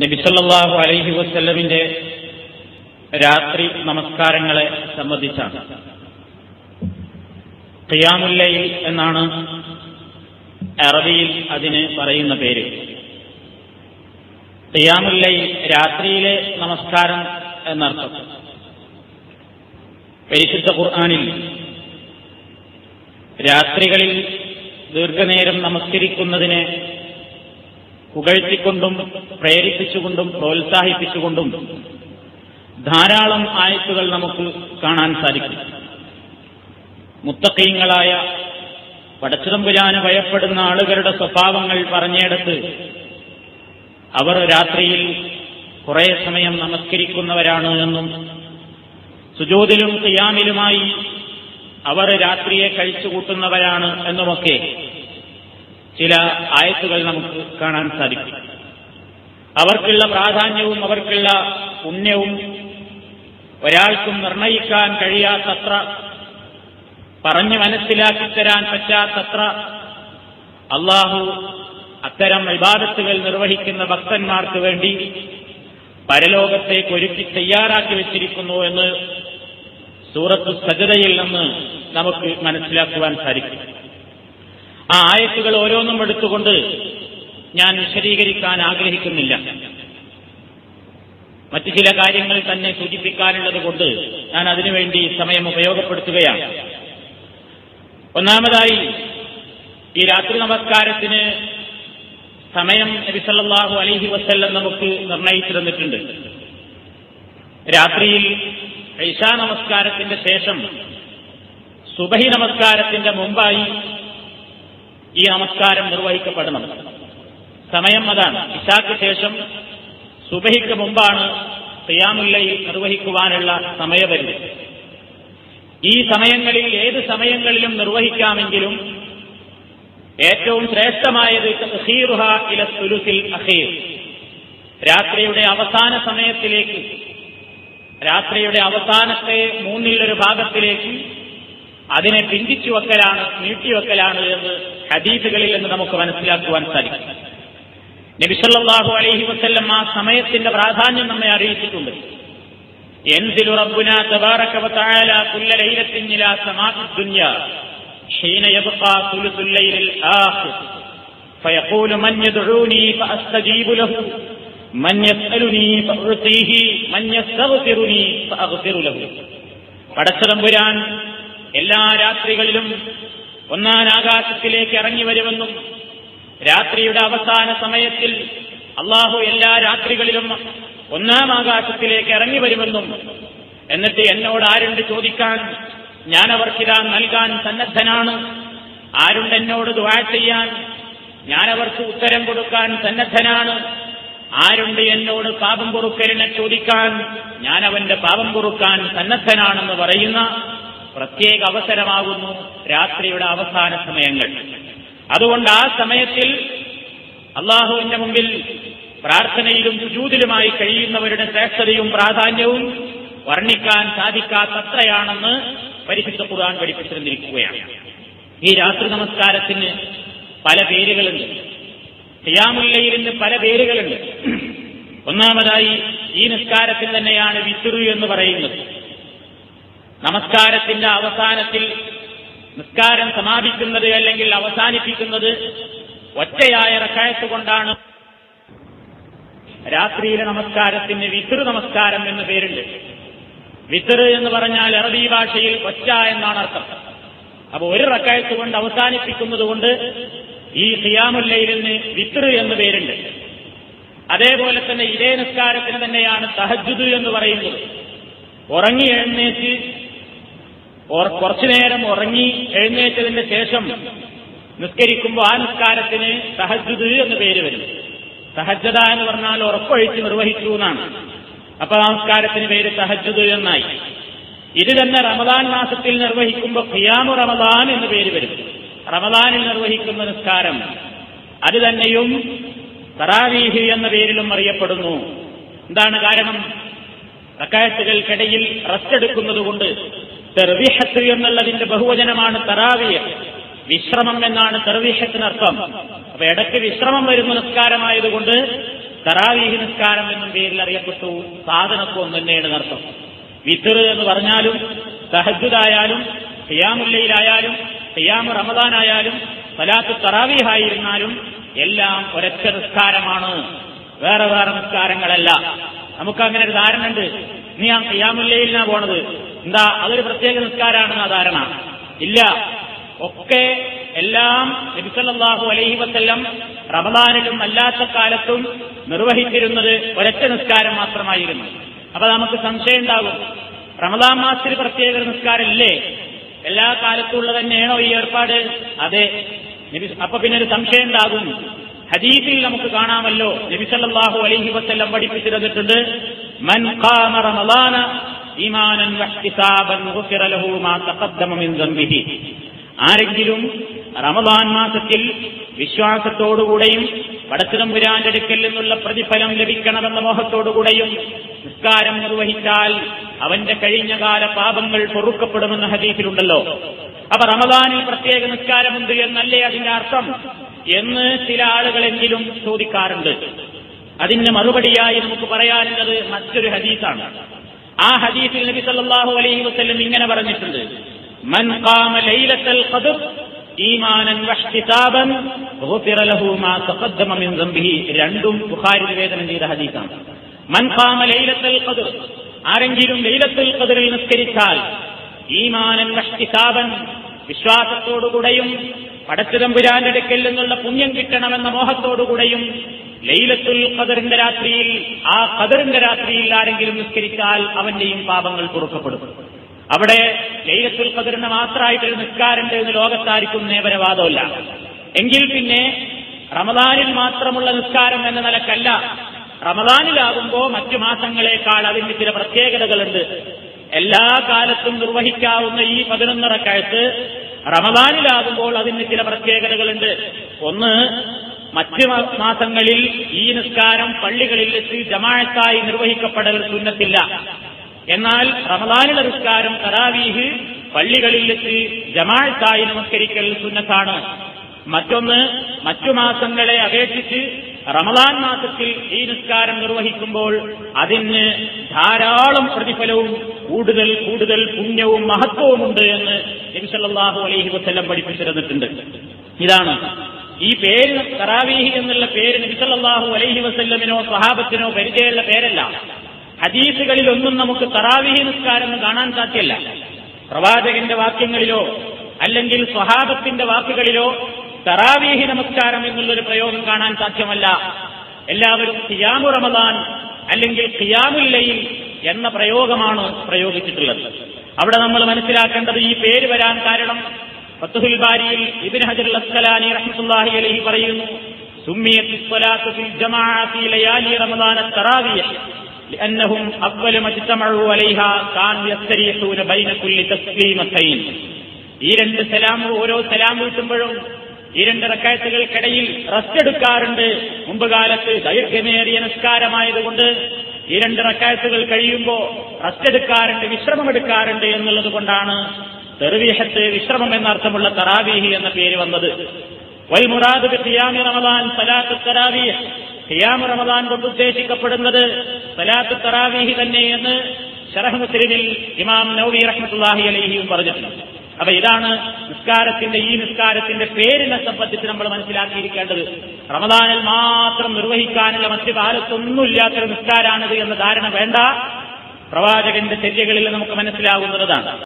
നബിസല്ലാഹു അലൈഹി വസ്ല്ലമിന്റെ രാത്രി നമസ്കാരങ്ങളെ സംബന്ധിച്ചാണ്. ഖിയാമുല്ലയിൽ എന്നാണ് അറബിയിൽ അതിന് പറയുന്ന പേര്. ഖിയാമുല്ലയിൽ രാത്രിയിലെ നമസ്കാരം എന്നർത്ഥം. പരിശുദ്ധ ഖുർആാനിൽ രാത്രികളിൽ ദീർഘനേരം നമസ്കരിക്കുന്നതിനെ പുകഴ്ത്തിക്കൊണ്ടും പ്രേരിപ്പിച്ചുകൊണ്ടും പ്രോത്സാഹിപ്പിച്ചുകൊണ്ടും ധാരാളം ആയത്തുകൾ നമുക്ക് കാണാൻ സാധിക്കും. മുത്തക്കീങ്ങളായ പടച്ചിതമ്പുരാന് ഭയപ്പെടുന്ന ആളുകളുടെ സ്വഭാവങ്ങൾ പറഞ്ഞെടുത്ത് അവർ രാത്രിയിൽ കുറെ സമയം നമസ്കരിക്കുന്നവരാണ് എന്നും സുജോതിലും കിയാമിലുമായി അവർ രാത്രിയെ കഴിച്ചുകൂട്ടുന്നവരാണ് എന്നുമൊക്കെ ചില ആയത്തുകൾ നമുക്ക് കാണാൻ സാധിക്കും. അവർക്കുള്ള പ്രാധാന്യവും അവർക്കുള്ള പുണ്യവും ഒരാൾക്കും നിർണയിക്കാൻ കഴിയാത്തത്ര പറഞ്ഞു മനസ്സിലാക്കി തരാൻ പറ്റാത്തത്ര അള്ളാഹു അത്തരം വിവാദത്തുകൾ നിർവഹിക്കുന്ന ഭക്തന്മാർക്ക് വേണ്ടി പരലോകത്തേക്ക് ഒരുക്കി തയ്യാറാക്കി വെച്ചിരിക്കുന്നു എന്ന് സൂറത്ത് സജതയിൽ നിന്ന് നമുക്ക് മനസ്സിലാക്കുവാൻ സാധിക്കും. ആ ആയത്തുകൾ ഓരോന്നും എടുത്തുകൊണ്ട് ഞാൻ വിശദീകരിക്കാൻ ആഗ്രഹിക്കുന്നില്ല. മറ്റു ചില കാര്യങ്ങൾ തന്നെ സൂചിപ്പിക്കാനുള്ളത് കൊണ്ട് ഞാൻ അതിനുവേണ്ടി സമയം ഉപയോഗപ്പെടുത്തുകയാണ്. ഒന്നാമതായി ഈ രാത്രി നമസ്കാരത്തിന് സമയം നബിസല്ലാഹു അലഹി വസ്ല്ലം നമുക്ക് നിർണയിച്ചു തന്നിട്ടുണ്ട് രാത്രിയിൽ ഐഷാ നമസ്കാരത്തിന്റെ ശേഷം സുബഹി നമസ്കാരത്തിന്റെ മുമ്പായി ഈ നമസ്കാരം നിർവഹിക്കപ്പെടണം. സമയം അതാണ്. ഇഷാക്ക് ശേഷം സുബഹിക്ക് മുമ്പാണ് ഖിയാമുല്ലയിൽ നിർവഹിക്കുവാനുള്ള സമയപരിധി. ഈ സമയങ്ങളിൽ ഏത് സമയങ്ങളിലും നിർവഹിക്കാമെങ്കിലും ഏറ്റവും ശ്രേഷ്ഠമായത് ഇല സുലുസിൽ അഖീർ. രാത്രിയുടെ അവസാന സമയത്തിലേക്ക് രാത്രിയുടെ അവസാനത്തെ മൂന്നിലൊരു ഭാഗത്തിലേക്ക് അതിനെ പിന്തിച്ചു വെക്കലാണ് നീട്ടിവെക്കലാണ് എന്ന് ഹദീസുകളിൽ നിന്ന് നമുക്ക് മനസ്സിലാക്കുവാൻ സാധിക്കും നബിസല്ലാഹു അലൈഹി വസ്ല്ലം ആ സമയത്തിന്റെ പ്രാധാന്യം നമ്മെ അറിയിച്ചിട്ടുണ്ട് ينزل ربنا تبارك وتعالى كل ليلة إلى سماء الدنيا حين يبقى ثلث الليل الآخر فيقول من يدعوني فأستجيب له من يسألني فأعطيه من يستغفرني فأغفر له പടച്ചതമ്പുരാൻ എല്ലാ രാത്രികളിലും ഒന്നാം ആകാശത്തിലേക്ക് ഇറങ്ങി വരുമെന്നും രാത്രിയുടെ അവസാന സമയത്തിൽ അള്ളാഹു എല്ലാ രാത്രികളിലും ഒന്നാം ആകാശത്തിലേക്ക് ഇറങ്ങി വരുമെന്നും എന്നിട്ട് എന്നോട് ആരുണ്ട് ചോദിക്കാൻ? ഞാൻ അവർക്കിതാ നൽകാൻ സന്നദ്ധനാണ്. ആരുണ്ട് എന്നോട് ദുആ ചെയ്യാൻ? ഞാൻ അവർക്ക് ഉത്തരം കൊടുക്കാൻ സന്നദ്ധനാണ്. ആരുണ്ട് എന്നോട് പാപം പൊറുക്കലിനെ ചോദിക്കാൻ? ഞാൻ അവന്റെ പാപം പൊറുക്കാൻ സന്നദ്ധനാണെന്ന് പറയുന്ന പ്രത്യേക അവസരമാകുന്നു രാത്രിയുടെ അവസാന സമയങ്ങൾ. അതുകൊണ്ട് ആ സമയത്തിൽ അള്ളാഹുവിന്റെ മുമ്പിൽ പ്രാർത്ഥനയിലും സുജൂതിലുമായി കഴിയുന്നവരുടെ ശ്രേഷ്ഠതയും പ്രാധാന്യവും വർണിക്കാൻ സാധിക്കാത്തത്രയാണെന്ന് പരിശുദ്ധ ഖുർആൻ പഠിപ്പിച്ചിരുന്നിരിക്കുകയാണ്. ഈ രാത്രി നമസ്കാരത്തിന് പല പേരുകളുണ്ട്. ചെയ്യാമുള്ളയിലിന് പല പേരുകളുണ്ട്. ഒന്നാമതായി ഈ നിസ്കാരത്തിൽ തന്നെയാണ് വിത്തുറു എന്ന് പറയുന്നത്. നമസ്കാരത്തിന്റെ അവസാനത്തിൽ നിസ്കാരം സമാപിക്കുന്നത് അല്ലെങ്കിൽ അവസാനിപ്പിക്കുന്നത് ഒറ്റയായ റക്കായത്ത് കൊണ്ടാണ്. രാത്രിയിലെ നമസ്കാരത്തിന് വിതൃ നമസ്കാരം എന്ന് പേരുണ്ട്. വിതൃ എന്ന് പറഞ്ഞാൽ അറബി ഭാഷയിൽ ഒറ്റ എന്നാണ് അർത്ഥം. അപ്പൊ ഒരു റക്കായത്ത് കൊണ്ട് അവസാനിപ്പിക്കുന്നത് കൊണ്ട് ഈ ഖിയാമുല്ലയിലിന് വിതൃ എന്ന് പേരുണ്ട്. അതേപോലെ തന്നെ ഇതേ നിസ്കാരത്തിന് തന്നെയാണ് തഹജുദ് എന്ന് പറയുന്നത്. ഉറങ്ങി എഴുന്നേറ്റ് കുറച്ചു നേരം ഉറങ്ങി എഴുന്നേറ്റതിന്റെ ശേഷം നിസ്കരിക്കുമ്പോൾ ആ നിസ്കാരത്തിന് തഹജുദ് എന്ന് പേര് വരും. സഹജത എന്ന് പറഞ്ഞാൽ ഉറപ്പൊഴിച്ച് നിർവഹിച്ചു എന്നാണ്. അപ്പൊ നമസ്കാരത്തിന് പേര് തഹജുദ് എന്നായി. ഇത് തന്നെ റമദാൻ മാസത്തിൽ നിർവഹിക്കുമ്പോൾ ഖിയാമു റമദാൻ എന്ന് പേര് വരും. റമദാനിൽ നിർവഹിക്കുന്ന നിസ്കാരം അത് തന്നെയും തറാവീഹി എന്ന പേരിലും അറിയപ്പെടുന്നു. എന്താണ് കാരണം? റക്കായത്തുകൾക്കിടയിൽ റെസ്റ്റ് എടുക്കുന്നത് കൊണ്ട് തെർവിഹത്ത് എന്നുള്ളതിന്റെ ബഹുവചനമാണ് തറാവിയ വിശ്രമം എന്നാണ് തെർവിഹത്തിനർത്ഥം. അപ്പൊ ഇടയ്ക്ക് വിശ്രമം വരുന്ന നിസ്കാരമായതുകൊണ്ട് തറാവീഹ് നിസ്കാരം എന്നും പേരിൽ അറിയപ്പെട്ടു. സാധനത്വം തന്നെയാണ് അർത്ഥം വിത്തർ എന്ന് പറഞ്ഞാലും സഹജുദായാലും ഹിയാമുല്ലയിലായാലും ഖിയാമു റമദാനായാലും സലാത്ത് തറാവീഹായിരുന്നാലും എല്ലാം ഒരൊറ്റ നിസ്കാരമാണ്. വേറെ വേറെ നിസ്കാരങ്ങളല്ല. നമുക്കങ്ങനെ ഒരു ധാരണ ഉണ്ട് നീ ആ ഹിയാമുല്ലയിലാണ് പോണത്. എന്താ? അതൊരു പ്രത്യേക നിസ്കാരമാണെന്ന ധാരണ. ഇല്ല. ഒക്കെ എല്ലാം നബിസല്ലാഹു അലൈഹി വസ്ല്ലം റമദാനിലും അല്ലാത്ത കാലത്തും നിർവഹിച്ചിരുന്നത് ഒരൊറ്റ നിസ്കാരം മാത്രമായിരുന്നു. അപ്പൊ നമുക്ക് സംശയം ഉണ്ടാകും. റമദാൻ മാസത്തിൽ പ്രത്യേക നിസ്കാരമില്ലേ എല്ലാ കാലത്തും ഉള്ളത് തന്നെയാണോ ഈ ഏർപ്പാട്? അതെ. അപ്പൊ പിന്നെ ഒരു സംശയം ഉണ്ടാകും. ഹദീസിൽ നമുക്ക് കാണാമല്ലോ. നബിസല്ലാഹു അലൈഹി വസല്ലം പഠിപ്പിച്ചു തന്നിട്ടുണ്ട് മൻ ഖാമ റമദാന ഈമാനൻ ആരെങ്കിലും റമദാൻ മാസത്തിൽ വിശ്വാസത്തോടുകൂടെയും പടച്ചിടം അടുക്കൽ നിന്നുള്ള പ്രതിഫലം ലഭിക്കണമെന്ന മോഹത്തോടുകൂടെയും നിസ്കാരം നിർവഹിച്ചാൽ അവന്റെ കഴിഞ്ഞകാല പാപങ്ങൾ പൊറുക്കപ്പെടുമെന്ന ഹദീസിലുണ്ടല്ലോ. അപ്പൊ റമദാനിൽ പ്രത്യേക നിസ്കാരമുണ്ട് എന്നല്ലേ അതിന്റെ അർത്ഥം? എന്ന് ചില ആളുകളെങ്കിലും ചോദിക്കാറുണ്ട്. അതിന്റെ മറുപടിയായി നമുക്ക് പറയാനുള്ളത് മറ്റൊരു ഹദീസാണ്. ആ ഹദീസിൽ നബി സല്ലല്ലാഹു അലൈഹി വസല്ലം ഇങ്ങനെ പറഞ്ഞിട്ടുണ്ട്. മൻ ഖാമ ലൈലത്തൽ ഖദ്ർ ഈമാനൻ വഹ്തിസാബൻ ഗുഫിറ ലഹു മാ തഖദ്ദമ മിൻ ദംബിഹി രണ്ടും ബുഖാരി നിവേദനം ചെയ്ത ഹദീസാണ്. മൻ ഖാമ ലൈലത്തൽ ഖദ്ർ ആരെങ്കിലും ലൈലത്തുൽ ഖദ്റിൽ നിസ്കരിച്ചാൽ ഈമാനൻ വഹ്തിസാബൻ വിശ്വാസത്തോടുകൂടെയും പടച്ചുതമ്പുരാന്റെ അടുക്കൽ നിന്നുള്ള പുണ്യം കിട്ടണമെന്ന മോഹത്തോടുകൂടെയും ലൈലത്തുൽ ഖദറിന്റെ രാത്രിയിൽ ആ ഖദറിന്റെ രാത്രിയിൽ ആരെങ്കിലും നിസ്കരിച്ചാൽ അവന്റെയും പാപങ്ങൾ പൊറുക്കപ്പെടും. അവിടെ ലൈലത്തുൽ ഖദറിന് മാത്രമായിട്ടൊരു നിസ്കാരമുണ്ട് എന്ന് ലോകത്താർക്കും നേപരവാദമല്ല എങ്കിൽ പിന്നെ റമദാനിൽ മാത്രമുള്ള നിസ്കാരം എന്ന നിലക്കല്ല. റമദാനിലാകുമ്പോ മറ്റു മാസങ്ങളെക്കാൾ അതിന് ചില പ്രത്യേകതകളുണ്ട്. എല്ലാ കാലത്തും നിർവഹിക്കാവുന്ന ഈ പതിനൊന്നറക്കഴത്ത് റമദാനിലാകുമ്പോൾ അതിന് ചില പ്രത്യേകതകളുണ്ട്. ഒന്ന് മറ്റ് മാസങ്ങളിൽ ഈ നിസ്കാരം പള്ളികളിൽ വെച്ച് ജമാഴത്തായി നിർവഹിക്കപ്പെടൽ സുന്നത്തില്ല. എന്നാൽ റമദാനിലെ നിസ്കാരം തറാവീഹ് പള്ളികളിൽ വെച്ച് ജമാഴത്തായി നമസ്കരിക്കൽ സുന്നത്താണ്. മറ്റൊന്ന് മറ്റു മാസങ്ങളെ അപേക്ഷിച്ച് റമദാൻ മാസത്തിൽ ഈ നിസ്കാരം നിർവഹിക്കുമ്പോൾ അതിന് ധാരാളം പ്രതിഫലവും കൂടുതൽ കൂടുതൽ പുണ്യവും മഹത്വവുമുണ്ട് എന്ന് നബിസല്ലാഹു അലൈഹി വസ്ല്ലം പഠിപ്പിച്ചിരുന്നിട്ടുണ്ട് ഇതാണ് ഈ പേര് തറാവീഹി എന്നുള്ള പേര് നബിസല്ലാഹു അലൈഹി വസ്ല്ലമിനോ സഹാബത്തിനോ പരിചയമുള്ള പേരല്ല. ഹദീസുകളിൽ ഒന്നും നമുക്ക് തറാവീഹി നിസ്കാരം കാണാൻ സാധ്യല്ല പ്രവാചകന്റെ വാക്യങ്ങളിലോ അല്ലെങ്കിൽ സ്വഹാബത്തിന്റെ വാക്കുകളിലോ തറാവീഹി നമസ്കാരം എന്നുള്ളൊരു പ്രയോഗം കാണാൻ സാധ്യമല്ല. എല്ലാവരും ഖിയാമു റമദാൻ അല്ലെങ്കിൽ ഖിയാമുല്ലയിൽ എന്ന പ്രയോഗമാണ് പ്രയോഗിച്ചിട്ടുള്ളത്. അവിടെ നമ്മൾ മനസ്സിലാക്കേണ്ടത് ഈ പേര് വരാൻ കാരണം ഫത്തുഹുൽ ബാരിയിൽ ഇബിൻ ഹജർ അസ്കലാനി റഹ്മത്തുള്ളാഹി അലൈഹി പറയുന്നു സുമ്മിയത്ത് സ്വലാത്ത് ഫിൽ ജമാഅ ഫീ ലയാലി റമദാൻ തറാവീഹ് لأنهم أول ما اجتمعوا عليها كانوا يستريحون بين كل تسليمتين ഈ രണ്ട് സലാം ഓരോ സലാം വീട്ടുമ്പോഴും ഈ രണ്ട് റക്കായത്തുകൾക്കിടയിൽ റെസ്റ്റ് എടുക്കാറുണ്ട് മുമ്പ് കാലത്ത് ദൈർഘ്യമേറിയ നിസ്കാരമായതുകൊണ്ട് ഈ രണ്ട് റക്കായത്തുകൾ കഴിയുമ്പോൾ റെസ്റ്റ് എടുക്കാറുണ്ട് വിശ്രമം എടുക്കാറുണ്ട് എന്നുള്ളത് കൊണ്ടാണ് തെറുവീഹത്ത് വിശ്രമം എന്നർത്ഥമുള്ള തറാവീഹി എന്ന പേര് വന്നത്. വൈ മുറാദ് ഖിയാമി റമദാൻ സലാത്ത് തറാവീഹ്. ഖിയാമ് റമദാൻ കൊണ്ട് ഉദ്ദേശിക്കപ്പെടുന്നത് സലാത്ത് തറാവീഹി തന്നെ എന്ന് ഷറഹ് മുസ്ലിമിൽ ഇമാം നൌവി റഹ്മത്തുള്ളാഹി അലഹിയും പറഞ്ഞിട്ടുണ്ട്. അപ്പൊ ഇതാണ് നിസ്കാരത്തിന്റെ ഈ നിസ്കാരത്തിന്റെ പേരിനെ സംബന്ധിച്ച് നമ്മൾ മനസ്സിലാക്കിയിരിക്കേണ്ടത്. റമദാനിൽ മാത്രം നിർവഹിക്കാനുള്ള മറ്റു കാലത്തൊന്നുമില്ലാത്തൊരു നിസ്കാരാണിത് എന്ന ധാരണ വേണ്ട. പ്രവാചകന്റെ ചര്യകളിൽ നമുക്ക് മനസ്സിലാകുന്നതാണ്